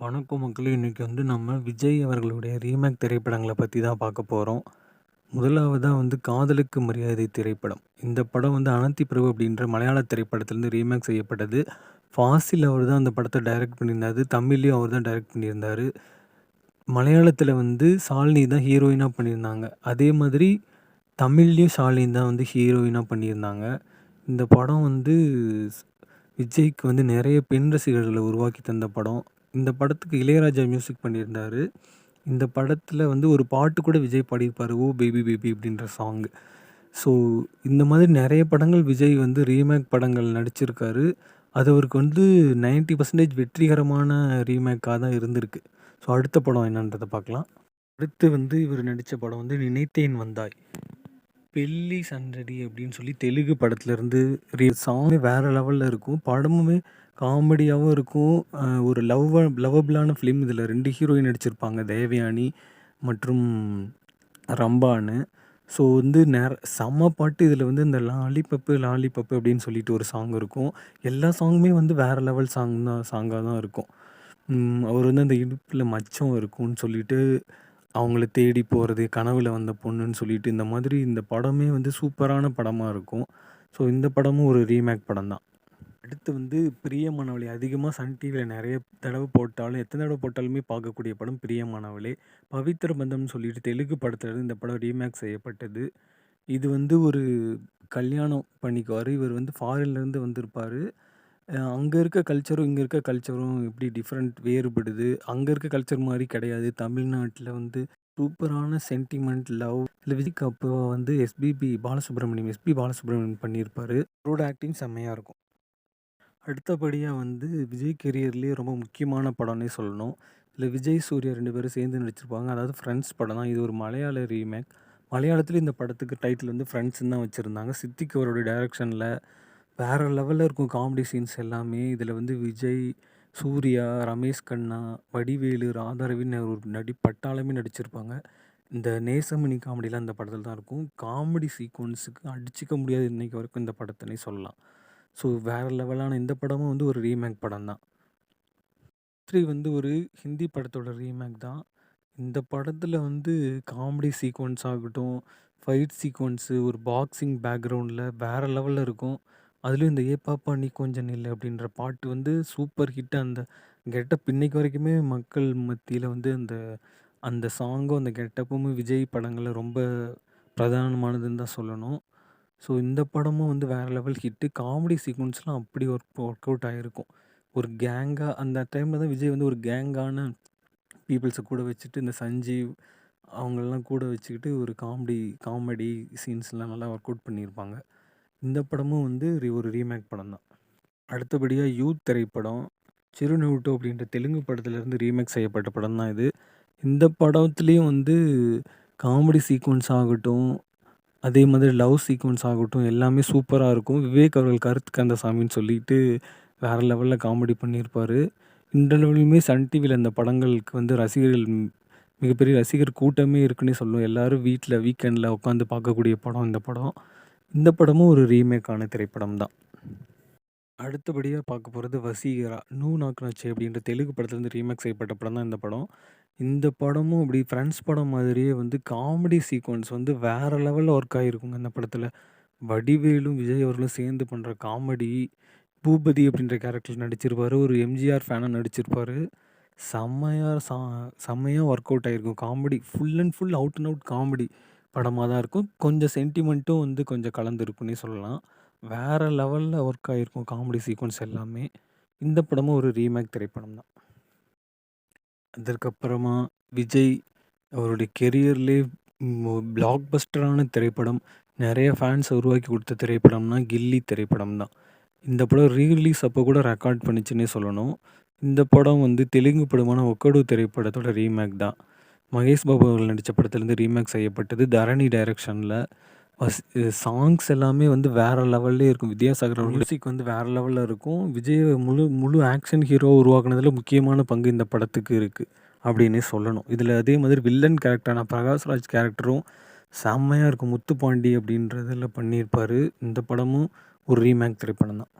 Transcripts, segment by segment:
வணக்கம் மக்களே! இன்றைக்கி வந்து நம்ம விஜய் அவர்களுடைய ரீமேக் திரைப்படங்களை பற்றி தான் பார்க்க போகிறோம் முதலாவதாக வந்து காதலுக்கு மரியாதை திரைப்படம். இந்த படம் வந்து அனந்தி பிரபு அப்படின்ற மலையாள திரைப்படத்திலேருந்து ரீமேக் செய்யப்பட்டது. ஃபாசில் அவர் தான் அந்த படத்தை டைரக்ட் பண்ணியிருந்தாரு. தமிழ்லேயும் அவர் தான் டைரக்ட் பண்ணியிருந்தார் மலையாளத்தில் வந்து ஷாலினி தான் ஹீரோயினாக பண்ணியிருந்தாங்க. அதே மாதிரி தமிழ்லேயும் ஷாலினி தான் வந்து ஹீரோயினாக பண்ணியிருந்தாங்க. இந்த படம் வந்து விஜய்க்கு வந்து நிறைய பெண் ரசிகர்களை உருவாக்கி தந்த படம். இந்த படத்துக்கு இளையராஜா மியூசிக் பண்ணியிருந்தாரு. இந்த படத்தில் வந்து ஒரு பாட்டு கூட விஜய் பாடியிருப்பார் "ஓ பேபி பேபி" அப்படின்ற சாங். ஸோ இந்த மாதிரி நிறைய படங்கள் விஜய் வந்து ரீமேக் படங்கள் நடிச்சிருக்காரு. அது அவருக்கு வந்து 90% வெற்றிகரமான ரீமேக்காக தான் இருந்திருக்கு. ஸோ அடுத்த படம் என்னன்றதை பார்க்கலாம். அடுத்து வந்து இவர் நடித்த படம் வந்து "நினைத்தேன் வந்தாய்". "பெல்லி சண்டடி" அப்படின்னு சொல்லி தெலுங்கு படத்துலேருந்து ரீ சாங்கே வேற லெவலில் இருக்கும். படமுமே காமெடியாகவும் இருக்கும். ஒரு லவ்வ லவ்வபிளான ஃபிலிம். இதில் ரெண்டு ஹீரோயின் நடிச்சிருப்பாங்க. தேவயானி மற்றும் ரம்பான்னு. ஸோ வந்து நேர செம்ம பாட்டு இதில் வந்து இந்த "லாலிபப்பு லாலிபப்பு" அப்படின்னு சொல்லிட்டு ஒரு சாங் இருக்கும். எல்லா சாங்குமே வந்து வேறு லெவல் சாங் தான் சாங்காக தான் இருக்கும். அவர் வந்து அந்த இடுப்பில் மச்சம் இருக்கும்னு சொல்லிட்டு, அவங்கள தேடி போகிறது கனவில் வந்த பொண்ணுன்னு சொல்லிட்டு, இந்த மாதிரி இந்த படமே வந்து சூப்பரான படமாக இருக்கும். ஸோ இந்த படமும் ஒரு ரீமேக் படம் தான். அடுத்து வந்து பிரியமானவளே. அதிகமாக சன் டிவியில் நிறைய தடவை போட்டாலும், எத்தனை தடவை போட்டாலுமே பார்க்கக்கூடிய படம் பிரியமானவளே. பவித்ர பந்தம்னு சொல்லிட்டு தெலுங்கு படத்துலேருந்து இந்த படம் ரீமேக் செய்யப்பட்டது. இது வந்து ஒரு கல்யாணம் பண்ணிக்குவார் இவர் வந்து ஃபாரின்லேருந்து வந்திருப்பார் அங்கே இருக்க கல்ச்சரும், இங்கே இருக்க கல்ச்சரும் எப்படி டிஃப்ரெண்ட் வேறுபடுது. அங்கே இருக்க கல்ச்சர் மாதிரி கிடையாது. தமிழ்நாட்டில் வந்து சூப்பரான சென்டிமெண்ட், லவ் இதில விஜய்க்கு அப்போ வந்து எஸ்பிபி பாலசுப்ரமணியம் எஸ்பி பாலசுப்ரமணியம் பண்ணியிருப்பாரு. அவரோட ஆக்டிங் செம்மையாக இருக்கும். அடுத்தபடியா வந்து விஜய் கெரியர்லேயே ரொம்ப முக்கியமான படம்னே சொல்லணும். இல்லை விஜய், சூர்யா 2 பேரும் சேர்ந்து நடிச்சிருப்பாங்க. அதாவது ஃப்ரெண்ட்ஸ் படம் தான். இது ஒரு மலையாள ரீமேக். மலையாளத்தில இந்த படத்துக்கு டைட்டில் வந்து ஃப்ரெண்ட்ஸ்ன்னு தான் வச்சிருந்தாங்க. சித்திக் அவருடைய டைரக்ஷன்ல வேற லெவல்ல இருக்கும் காமெடி சீன்ஸ் எல்லாமே. இதில் வந்து விஜய், சூர்யா, ரமேஷ் கண்ணா, வடிவேலு, ராதாரவின்னு ஒரு நடி பட்டாளமே நடிச்சிருப்பாங்க. இந்த நேசமணி காமெடிலாம் இந்த படத்தில தான் இருக்கும். காமெடி சீக்வென்ஸுக்கு அடிச்சுக்க முடியாது இன்னைக்கு வரைக்கும் இந்த படத்தனே சொல்லலாம். ஸோ வேற லெவலான இந்த படமும் வந்து ஒரு ரீமேக் படம் தான். த்ரீ வந்து ஒரு ஹிந்தி படத்தோட ரீமேக் தான். இந்த படத்தில் வந்து காமெடி சீக்வன்ஸ் ஆகட்டும், ஃபைட் சீக்வன்ஸு ஒரு பாக்ஸிங் பேக்ரவுண்டில் வேற லெவலில் இருக்கும். அதுலேயும் இந்த "ஏ பாப்பா நீ கொஞ்சம் நில்லு" அப்படின்ற பாட்டு வந்து சூப்பர் ஹிட். அந்த கெட்டப் இன்றைக்கு வரைக்குமே மக்கள் மத்தியில் வந்து அந்த அந்த சாங்கும், அந்த கெட்டப்பும் விஜய் படங்களில் ரொம்ப பிரதானமானதுன்னு தான் சொல்லணும். ஸோ இந்த படமும் வந்து வேறு லெவல் ஹிட்டு. காமெடி சீக்வென்ஸ்லாம் அப்படி ஒர்க் ஒர்க் அவுட் ஆயிருக்கும். ஒரு கேங்கா அந்த டைம்ல தான் விஜய் வந்து ஒரு கேங்கான பீப்பிள்ஸ கூட வச்சுட்டு, இந்த சஞ்சீவ் அவங்களலாம் கூட வச்சுக்கிட்டு ஒரு காமெடி காமெடி சீன்ஸ்லாம் நல்லா ஒர்க் அவுட் பண்ணியிருப்பாங்க. இந்த படமும் வந்து ரி ஒரு ரீமேக் படம் தான். அடுத்தபடியா யூத் திரைப்படம். "சிருநவ்வுட்டு" அப்படின்ற தெலுங்கு படத்துலேருந்து ரீமேக் செய்யப்பட்ட படம் தான் இது. இந்த படத்துலேயும் வந்து காமெடி சீக்வென்ஸ் ஆகட்டும், அதே மாதிரி லவ் சீக்வென்ஸ் ஆகட்டும் எல்லாமே சூப்பராக இருக்கும். விவேக் அவர்கள் கருத்து கந்தசாமின்னு சொல்லிட்டு வேற லெவலில் காமெடி பண்ணியிருப்பார் இன்றளவிலுமே சன் டிவியில் அந்த படங்களுக்கு வந்து ரசிகர்கள் மிகப்பெரிய ரசிகர் கூட்டமே இருக்குன்னே சொல்லுவோம் எல்லாரும் வீட்டில் வீக்கெண்டில் உட்காந்து பார்க்கக்கூடிய படம் இந்த படம். இந்த படமும் ஒரு ரீமேக்கான திரைப்படம் தான். அடுத்தபடியா பார்க்க போறது "வசீகரா". "நூ நாக்கு அப்படின்ற தெலுங்கு படத்துலேருந்து ரீமேக் செய்யப்பட்ட படம் தான் இந்த படம். இந்த படமும் அப்படி ஃப்ரெண்ட்ஸ் படம் மாதிரியே வந்து காமெடி சீக்வென்ஸ் வந்து வேற லெவல்ல ஒர்க் ஆகியிருக்குங்க இந்த படத்தில் வடிவேலும், விஜய் அவர்களும் சேர்ந்து பண்ற காமெடி, பூபதி அப்படின்ற கேரக்டர்ல நடிச்சிருப்பாரு. ஒரு எம்ஜிஆர் ஃபேனா நடிச்சிருப்பாரு. செம்மையா சா செம்மையா ஒர்க் அவுட் ஆகிருக்கும் comedy full and full out and out comedy படமா தான் இருக்கும். கொஞ்சம் சென்டிமெண்ட்டும் வந்து கொஞ்சம் கலந்துருக்குன்னே சொல்லலாம். வேற லெவல்ல ஒர்க் ஆயிருக்கும் காமெடி சீக்வென்ஸ் எல்லாமே. இந்த படமும் ஒரு ரீமேக் திரைப்படம் தான். அதற்கப்புறமா விஜய் அவருடைய கெரியர்லயே ம் பிளாக் பஸ்டரான திரைப்படம், நெறைய ஃபேன்ஸ உருவாக்கி குடுத்த திரைப்படம்னா "கில்லி" திரைப்படம் தான். இந்த படம் ரீ ரிலீஸ் அப்போ கூட ரெக்கார்ட் பண்ணுச்சுன்னே சொல்லணும். இந்த படம் வந்து தெலுங்கு படமான "ஒக்கடு" திரைப்படத்தோட ரீமேக் தான். மகேஷ் பாபு அவர்கள் நடிச்ச படத்திலருந்து ரீமேக் செய்யப்பட்டது. தரணி டைரக்ஷன்ல. வஸ் சாங்ஸ் எல்லாமே வந்து வேற லெவல்லயே இருக்கும். வித்யாசாகர் மியூசிக் வந்து வேற லெவல்ல இருக்கும். விஜய முழு முழு ஆக்ஷன் ஹீரோவா உருவாக்குனதுல முக்கியமான பங்கு இந்த படத்துக்கு இருக்கு, அப்படின்னே சொல்லணும். இதில அதே மாதிரி வில்லன் கேரக்டரான பிரகாஷ்ராஜ் கேரக்டரும் செம்மையா இருக்கும். முத்துப்பாண்டி அப்படின்றதுல பண்ணியிருப்பாரு. இந்த படமும் ஒரு ரீமேக் திரைப்படம் தான்.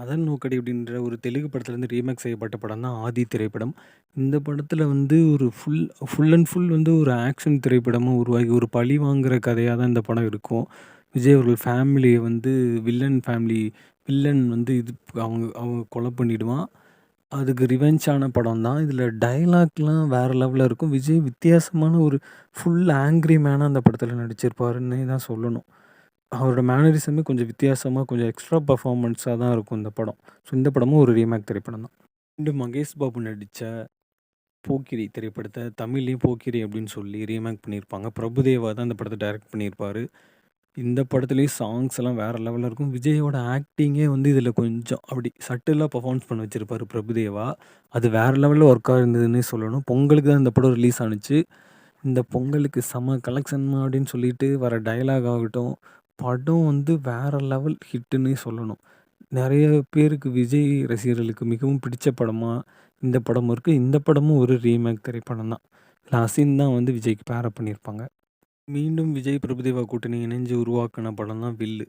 அதன் நோக்கடி அப்படின்ற ஒரு தெலுங்கு படத்துலேருந்து ரீமேக் செய்யப்பட்ட படம் தான் ஆதி திரைப்படம். இந்த படத்துல வந்து ஒரு ஃபுல் ஃபுல் அண்ட் ஃபுல் வந்து ஒரு ஆக்ஷன் திரைப்படமா உருவாகி ஒரு பழி வாங்குற கதையா தான் இந்த படம் இருக்கும். விஜய் அவர்கள் ஃபேமிலிய வந்து வில்லன் ஃபேமிலி வில்லன் வந்து இது அவங்க அவங்க கொலை பண்ணிடுவான். அதுக்கு ரிவெஞ்சான படம் தான். இதில டயலாக்லாம் வேற லெவல்ல இருக்கும். விஜய் வித்தியாசமான ஒரு ஃபுல் ஆங்ரி மேனா அந்த படத்தில் நடிச்சிருப்பாருன்னே தான் சொல்லணும். அவரோட மேனரிசமே கொஞ்சம் வித்தியாசமா, கொஞ்சம் எக்ஸ்ட்ரா பெர்ஃபார்மன்ஸா தான் இருக்கும் இந்த படம். ஸோ இந்த படமும் ஒரு ரீமேக் திரைப்படம் தான். மீண்டும் மகேஷ் பாபு நடிச்ச போக்கிரி திரைப்படத்த தமிழ்லயும் போக்கிரி அப்படின்னு சொல்லி ரீமேக் பண்ணியிருப்பாங்க. பிரபுதேவா தான் இந்த படத்த டைரக்ட் பண்ணியிருப்பாரு. இந்த படத்துலேயும் சாங்ஸ் எல்லாம் வேற லெவல்ல இருக்கும். விஜயோட ஆக்டிங்கே வந்து இதில கொஞ்சம் அப்படி சட்டிலா பெர்ஃபார்மன்ஸ் பண்ண வச்சிருப்பாரு பிரபுதேவா. அது வேற லெவல்ல ஒர்க்காக இருந்ததுன்னே சொல்லணும். பொங்கலுக்கு தான் இந்த படம் ரிலீஸ் ஆனுச்சு. இந்த பொங்கலுக்கு செம்ம கலெக்ஷன் அப்படின்னு சொல்லிட்டு வர டயலாக் ஆகட்டும், படம் வந்து வேற லெவல் ஹிட்டுன்னே சொல்லணும். நெறைய பேருக்கு விஜய் ரசிகர்களுக்கு மிகவும் பிடிச்ச படமா இந்த படமும் இருக்கு. இந்த படமும் ஒரு ரீமேக் திரைப்படம் தான். இதில அசின் தான் வந்து விஜய்க்கு பேரப் பண்ணியிருப்பாங்க. மீண்டும் விஜய், பிரபுதேவா கூட்டணி இணைஞ்சு உருவாக்குன படம் தான் வில்லு.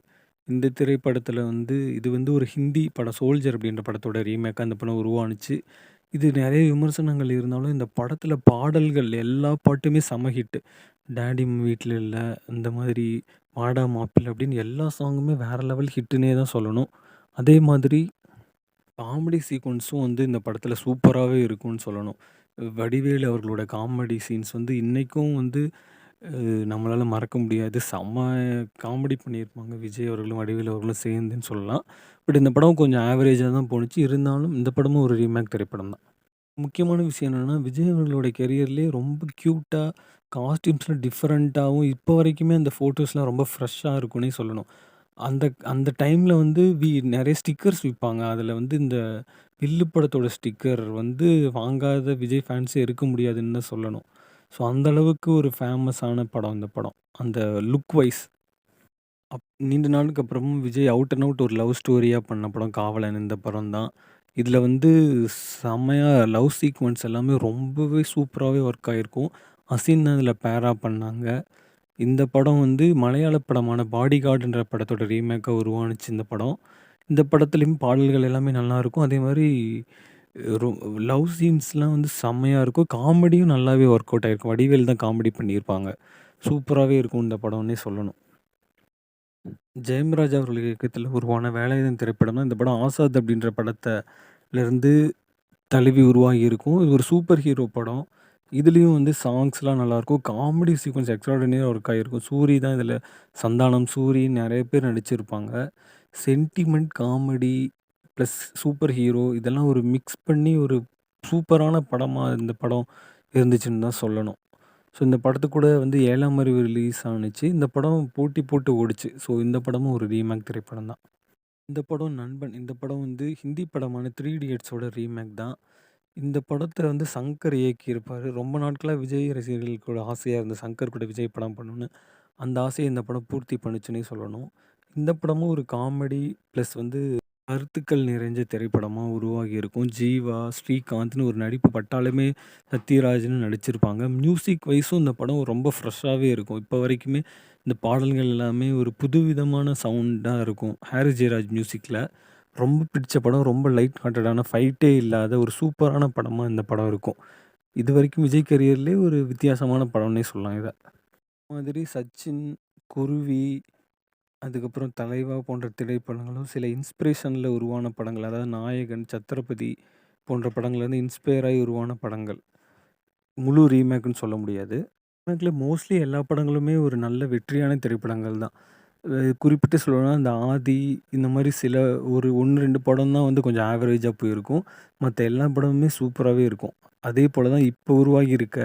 இந்த திரைப்படத்தில் வந்து இது வந்து ஒரு ஹிந்தி படம் சோல்ஜர் அப்படின்ற படத்தோட ரீமேக்கா அந்த படம் உருவானுச்சு. இது நிறைய விமர்சனங்கள் இருந்தாலும், இந்த படத்தில் பாடல்கள் எல்லா பாட்டுமே செம ஹிட்டு. டாடி வீட்ல இல்ல, இந்த மாதிரி வாடா மாப்பிள்ளை அப்படின்னு எல்லா சாங்குமே வேற லெவல் ஹிட்டுன்னே தான் சொல்லணும். அதே மாதிரி காமெடி சீக்வென்ஸும் வந்து இந்த படத்தில் சூப்பராவே இருக்கும்னு சொல்லணும். வடிவேலு அவர்களோட காமெடி சீன்ஸ் வந்து இன்னைக்கும் வந்து நம்மளால மறக்க முடியாது. செம்ம காமெடி பண்ணியிருப்பாங்க விஜய் அவர்களும், வடிவேல் அவர்களும் சேர்ந்துன்னு சொல்லலாம். பட் இந்த படம் கொஞ்சம் ஆவரேஜாக தான் போணுச்சு. இருந்தாலும் இந்த படமும் ஒரு ரீமேக் திரைப்படம் தான். முக்கியமான விஷயம் என்னென்னா விஜய் அவர்களோட கெரியர்லேயே ரொம்ப க்யூட்டாக காஸ்டியூம்ஸ்லாம் டிஃப்ரெண்ட்டாகவும் இப்போ வரைக்குமே அந்த ஃபோட்டோஸ்லாம் ரொம்ப ஃப்ரெஷ்ஷாக இருக்குன்னே சொல்லணும். அந்த அந்த டைமில் வந்து வி நிறைய ஸ்டிக்கர்ஸ் விற்பாங்க அதில் வந்து இந்த வில்லு படத்தோட ஸ்டிக்கர் வந்து வாங்காத விஜய் ஃபேன்ஸே இருக்க முடியாதுன்னு தான் சொல்லணும். ஸோ அந்த அளவுக்கு ஒரு ஃபேமஸான படம் இந்த படம். அந்த லுக் வைஸ். அப் நீண்ட நாளுக்கு அப்புறமும் விஜய் அவுட் அண்ட் அவுட் ஒரு லவ் ஸ்டோரியாக பண்ண படம் காவலன் இந்த படம் தான். இதில் வந்து செம்மையாக லவ் சீக்வன்ஸ் எல்லாமே ரொம்பவே சூப்பராகவே ஒர்க் ஆகிருக்கும் அசின் தான் இதில பேரா பண்ணாங்க. இந்த படம் வந்து மலையாள படமான பாடிகார்டுன்ற படத்தோட ரீமேக்காக உருவானுச்சு இந்த படம். இந்த படத்துலேயும் பாடல்கள் எல்லாமே நல்லாயிருக்கும். அதே மாதிரி ரொ லவ் சீன்ஸ்லாம் வந்து செம்மையாக இருக்கும். காமெடியும் நல்லாவே ஒர்க் அவுட் ஆகிருக்கும் வடிவேலு தான் காமெடி பண்ணியிருப்பாங்க. சூப்பராகவே இருக்கும் இந்த படம்னே சொல்லணும். ஜெயம்ராஜ் அவர்கள் இயக்கத்தில் உருவான வேலாயுதம் திரைப்படம் தான் இந்த படம் ஆசாத் அப்படின்ற படத்திலேருந்து தழுவி உருவாகியிருக்கும். இது ஒரு சூப்பர் ஹீரோ படம். இதுலேயும் வந்து சாங்ஸ்லாம் நல்லாயிருக்கும். காமெடி சீக்வன்ஸ் எக்ஸ்ட்ரார்டினரியா ஒர்க் ஆகிருக்கும் சூரி தான் இதில் சந்தானம், சூரி நிறைய பேர் நடிச்சிருப்பாங்க. Sentiment comedy plus super hero இதெல்லாம் ஒரு மிக்ஸ் பண்ணி ஒரு சூப்பரான படமாக இந்த படம் இருந்துச்சுன்னு தான் சொல்லணும். ஸோ இந்த படத்துக்கூட கூட வந்து ஏழாம் அறிவு ரிலீஸ் ஆனுச்சு. இந்த படம் போட்டி போட்டு ஓடிச்சு ஸோ இந்த படமும் ஒரு ரீமேக் திரைப்படம் தான். இந்த படம் நண்பன். இந்த படம் வந்து ஹிந்தி படமான த்ரீ இடியட்ஸோட ரீமேக் தான். இந்த படத்தை வந்து சங்கர் இயக்கியிருப்பார் ரொம்ப நாட்களாக விஜய் ரசிகர்களுக்கு ஒரு இருந்த சங்கர் கூட விஜய் படம் பண்ணணும்னு. அந்த ஆசையை இந்த படம் பூர்த்தி பண்ணுச்சுன்னே சொல்லணும். இந்த படமும் ஒரு காமெடி ப்ளஸ் வந்து கருத்துக்கள் நிறைஞ்ச திரைப்படமா உருவாகியிருக்கும். ஜீவா, ஸ்ரீகாந்த்ன்னு ஒரு நடிப்பு பட்டாலுமே சத்யராஜ்ன்னு நடிச்சிருப்பாங்க. மியூசிக் வைஸும் இந்த படம் ரொம்ப ஃப்ரெஷ்ஷாவே இருக்கும். இப்போ வரைக்குமே இந்த பாடல்கள் எல்லாமே ஒரு புதுவிதமான சவுண்டா இருக்கும். ஹாரிஸ் ஜெயராஜ் மியூசிக்ல. ரொம்ப பிடிச்ச படம். ரொம்ப லைட் ஹார்ட்டடான ஃபைட்டே இல்லாத ஒரு சூப்பரான படமா இந்த படம் இருக்கும். இதுவரைக்கும் விஜய் கரியர்லயே ஒரு வித்தியாசமான படம்னே சொல்லலாம் இத. மாதிரி சச்சின், குருவி, அதுக்கப்புறம் தலைவா போன்ற திரைப்படங்களும் சில இன்ஸ்பிரேஷனில் உருவான படங்கள். அதாவது நாயகன், சத்ரபதி போன்ற படங்கள்லேருந்து இன்ஸ்பயர் ஆகி உருவான படங்கள். முழு ரீமேக்குன்னு சொல்ல முடியாது. ரீமேக்ல மோஸ்ட்லி எல்லா படங்களுமே ஒரு நல்ல வெற்றியான திரைப்படங்கள் தான். அ குறிப்பிட்டு சொல்லணும்னா இந்த ஆதி இந்த மாரி சில ஒரு 1, 2 படம் தான் வந்து கொஞ்சம் ஆவரேஜா போயிருக்கும். மத்த எல்லா படமுமே சூப்பராவே இருக்கும். அதே போல தான் இப்போ உருவாகி இருக்க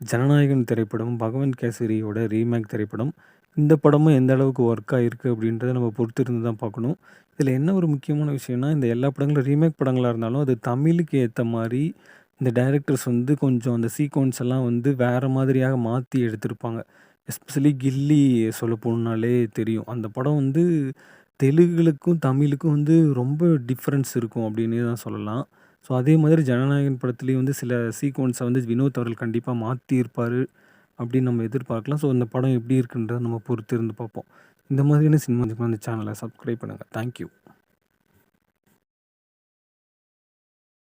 ஜனநாயகன் திரைப்படம், பகவன் கேசரியோட ரீமேக் திரைப்படம். இந்த படமும் எந்த அளவுக்கு ஒர்க் ஆகிருக்கு அப்படின்றத நம்ம பொறுத்திருந்து தான் பார்க்கணும். இதில் என்ன ஒரு முக்கியமான விஷயம்னா, இந்த எல்லா படங்களும் ரீமேக் படங்களாக இருந்தாலும், அது தமிழுக்கு ஏற்ற மாதிரி இந்த டைரக்டர்ஸ் வந்து கொஞ்சம் அந்த சீக்வன்ஸ் எல்லாம் வந்து வேறு மாதிரியாக மாற்றி எடுத்திருப்பாங்க. எஸ்பெஷலி கில்லி சொல்ல போகணுன்னாலே தெரியும். அந்த படம் வந்து தெலுங்குலுக்கும், தமிழுக்கும் வந்து ரொம்ப டிஃப்ரென்ஸ் இருக்கும் அப்படின்னே தான் சொல்லலாம். ஸோ அதே மாதிரி ஜனநாயகன் படத்துலேயும் வந்து சில சீக்வன்ஸை வந்து வினோத் அவர்கள் கண்டிப்பாக மாற்றியிருப்பார் அப்படின்னு நம்ம எதிர்பார்க்கலாம். ஸோ இந்த படம் எப்படி இருக்குன்றத நம்ம பொறுத்திருந்து பார்ப்போம். இந்த மாதிரியான சினிமா இந்த சேனலை சப்ஸ்கிரைப் பண்ணுங்க. Thank you.